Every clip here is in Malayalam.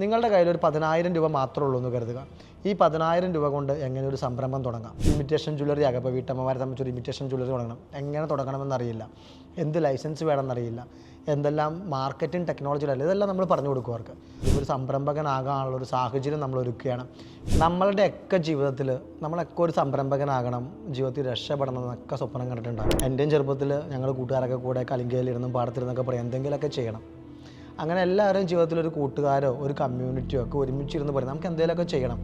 നിങ്ങളുടെ കയ്യിൽ ഒരു പതിനായിരം രൂപ മാത്രമേ ഉള്ളൂ എന്ന് കരുതുക. ഈ പതിനായിരം രൂപ കൊണ്ട് എങ്ങനെ ഒരു സംരംഭം തുടങ്ങാം? ഇമിറ്റേഷൻ ജ്വല്ലറി ആകാം ഇപ്പോൾ വീട്ടമ്മമാരെ സംബന്ധിച്ച് ഒരു ഇമിറ്റേഷൻ ജ്വല്ലറി തുടങ്ങണം. എങ്ങനെ തുടങ്ങണമെന്നറിയില്ല. എന്ത് ലൈസൻസ് വേണമെന്നറിയില്ല. എന്തെല്ലാം മാർക്കറ്റിംഗ് ടെക്നോളജി അല്ല ഇതെല്ലാം നമ്മൾ പറഞ്ഞു കൊടുക്കും അവർക്ക്. ഒരു സംരംഭകനാകാനുള്ള ഒരു സാഹചര്യം നമ്മൾ ഒരുക്കുകയാണ്. നമ്മളുടെ നമ്മളുടെയൊക്കെ ജീവിതത്തിൽ നമ്മളൊക്കെ ഒരു സംരംഭകനാകണം. ജീവിതത്തിൽ രക്ഷപ്പെടണം എന്നൊക്കെ സ്വപ്നം കണ്ടിട്ടുണ്ടാകും. എന്റെയും ചെറുപ്പത്തിൽ ഞങ്ങൾ കൂട്ടുകാരൊക്കെ കൂടെ കലിങ്കയിലിരുന്നും പാടത്തിരുന്നൊക്കെ പറയും. എന്തെങ്കിലുമൊക്കെ ചെയ്യണം. അങ്ങനെ എല്ലാവരും ജീവിതത്തിൽ ഒരു കൂട്ടുകാരോ ഒരു കമ്മ്യൂണിറ്റിയോ ഒക്കെ ഒരുമിച്ചിരുന്ന് പറയും നമുക്ക് എന്തെങ്കിലുമൊക്കെ ചെയ്യണം.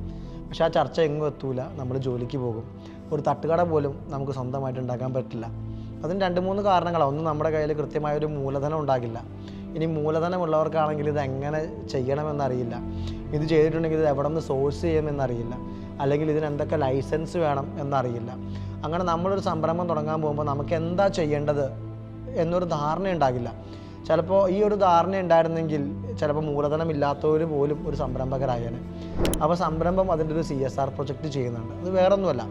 പക്ഷേ ആ ചർച്ച എങ്ങും എത്തൂല. നമ്മൾ ജോലിക്ക് പോകും. ഒരു തട്ടുകട പോലും നമുക്ക് സ്വന്തമായിട്ട് ഉണ്ടാക്കാൻ പറ്റില്ല. അതിന് രണ്ട് മൂന്ന് കാരണങ്ങളാണ് ഒന്ന് നമ്മുടെ കയ്യിൽ കൃത്യമായ ഒരു മൂലധനം ഉണ്ടാകില്ല. ഇനി മൂലധനമുള്ളവർക്കാണെങ്കിൽ ഇത് എങ്ങനെ ചെയ്യണമെന്നറിയില്ല. ഇത് ചെയ്തിട്ടുണ്ടെങ്കിൽ ഇത് എവിടെ നിന്ന് സോഴ്സ് ചെയ്യുമെന്നറിയില്ല. അല്ലെങ്കിൽ ഇതിന് എന്തൊക്കെ ലൈസൻസ് വേണം എന്നറിയില്ല. അങ്ങനെ നമ്മളൊരു സംരംഭം തുടങ്ങാൻ പോകുമ്പോൾ നമുക്ക് എന്താ ചെയ്യേണ്ടത് എന്നൊരു ധാരണ ഉണ്ടാകില്ല ചിലപ്പോൾ ഈ ഒരു ധാരണ ഉണ്ടായിരുന്നെങ്കിൽ ചിലപ്പോൾ മൂലധനം ഇല്ലാത്തവർ പോലും ഒരു സംരംഭകരായാണ് അപ്പോൾ സംരംഭം അതിന്റെ ഒരു സി എസ് ആർ പ്രൊജക്റ്റ് ചെയ്യുന്നുണ്ട്. അത് വേറൊന്നുമല്ല.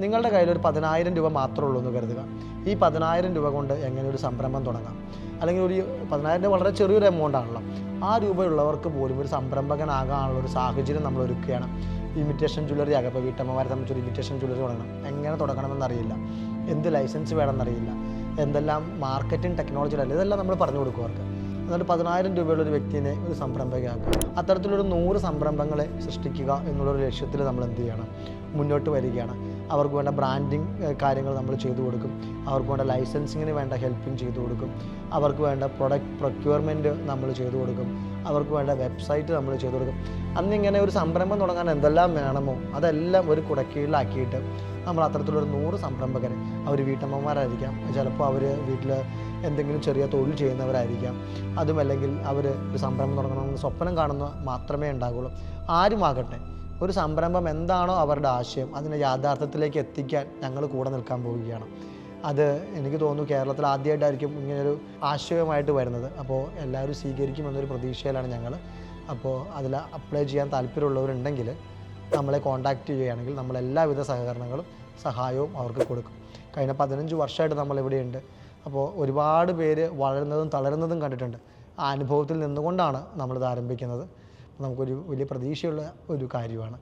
നിങ്ങളുടെ കയ്യിൽ ഒരു പതിനായിരം രൂപ മാത്രമേ ഉള്ളൂ എന്ന് കരുതുക. ഈ പതിനായിരം രൂപ കൊണ്ട് എങ്ങനെ ഒരു സംരംഭം തുടങ്ങാം? അല്ലെങ്കിൽ ഒരു പതിനായിരം രൂപ വളരെ ചെറിയൊരു എമൗണ്ട് ആണല്ലോ. ആ രൂപയുള്ളവർക്ക് പോലും ഒരു സംരംഭകനാകാനുള്ള ഒരു സാഹചര്യം നമ്മൾ ഒരുക്കുകയാണ്. ഇമിറ്റേഷൻ ജ്വല്ലറി ആകാം ഇപ്പോൾ വീട്ടമ്മമാരെ സംബന്ധിച്ച് ഒരു ഇമിറ്റേഷൻ ജ്വല്ലറി തുടങ്ങണം. എങ്ങനെ തുടങ്ങണമെന്നറിയില്ല. എന്ത് ലൈസൻസ് വേണമെന്നറിയില്ല. എന്തെല്ലാം മാർക്കറ്റിംഗ് ടെക്നോളജി അല്ല ഇതെല്ലാം നമ്മൾ പറഞ്ഞു കൊടുക്കും അവർക്ക്. എന്നിട്ട് പതിനായിരം രൂപയുള്ള ഒരു വ്യക്തിനെ ഒരു സംരംഭകയാക്കുക. അത്തരത്തിലൊരു നൂറ് സംരംഭങ്ങളെ സൃഷ്ടിക്കുക എന്നുള്ളൊരു ലക്ഷ്യത്തിൽ നമ്മൾ എന്ത് ചെയ്യണം? മുന്നോട്ട് വരികയാണ്. അവർക്ക് വേണ്ട ബ്രാൻഡിങ് കാര്യങ്ങൾ നമ്മൾ ചെയ്തു കൊടുക്കും. അവർക്ക് വേണ്ട ലൈസൻസിങ്ങിന് വേണ്ട ഹെൽപ്പിംഗ് ചെയ്തു കൊടുക്കും. അവർക്ക് വേണ്ട പ്രൊഡക്റ്റ് പ്രൊക്യൂർമെന്റ് നമ്മൾ ചെയ്തു കൊടുക്കും. അവർക്ക് വേണ്ട വെബ്സൈറ്റ് നമ്മൾ ചെയ്തു കൊടുക്കും. അന്നിങ്ങനെ ഒരു സംരംഭം തുടങ്ങാൻ എന്തെല്ലാം വേണമോ അതെല്ലാം ഒരു കുടക്കീഴിലാക്കിയിട്ട് നമ്മൾ അത്തരത്തിലൊരു നൂറ് സംരംഭകരെ അവർ വീട്ടമ്മമാരായിരിക്കാം. ചിലപ്പോൾ അവർ വീട്ടിൽ എന്തെങ്കിലും ചെറിയ തൊഴിൽ ചെയ്യുന്നവരായിരിക്കാം. അതുമല്ലെങ്കിൽ അവർ ഒരു സംരംഭം തുടങ്ങണമെന്ന് സ്വപ്നം കാണുന്ന മാത്രമേ ഉണ്ടാകുള്ളൂ ആരുമാകട്ടെ ഒരു സംരംഭം എന്താണോ അവരുടെ ആശയം അതിനെ യാഥാർത്ഥ്യത്തിലേക്ക് എത്തിക്കാൻ ഞങ്ങൾ കൂടെ നിൽക്കാൻ പോവുകയാണ്. അത് എനിക്ക് തോന്നുന്നു കേരളത്തിൽ ആദ്യമായിട്ടായിരിക്കും ഇങ്ങനൊരു ആശയമായിട്ട് വരുന്നത്. അപ്പോൾ എല്ലാവരും സ്വീകരിക്കുമെന്നൊരു പ്രതീക്ഷയിലാണ് ഞങ്ങൾ. അപ്പോൾ അതിൽ അപ്ലൈ ചെയ്യാൻ താല്പര്യമുള്ളവരുണ്ടെങ്കിൽ നമ്മളെ കോൺടാക്റ്റ് ചെയ്യുകയാണെങ്കിൽ നമ്മൾ എല്ലാവിധ സഹകരണങ്ങളും സഹായവും അവർക്ക് കൊടുക്കും. കഴിഞ്ഞ പതിനഞ്ച് വർഷമായിട്ട് നമ്മൾ ഇവിടെയുണ്ട് അപ്പോൾ ഒരുപാട് പേര് വളരുന്നതും തളരുന്നതും കണ്ടിട്ടുണ്ട്. ആ അനുഭവത്തിൽ നിന്നുകൊണ്ടാണ് നമ്മളിത് ആരംഭിക്കുന്നത്. നമുക്കൊരു വലിയ പ്രതീക്ഷയുള്ള ഒരു കാര്യമാണ്.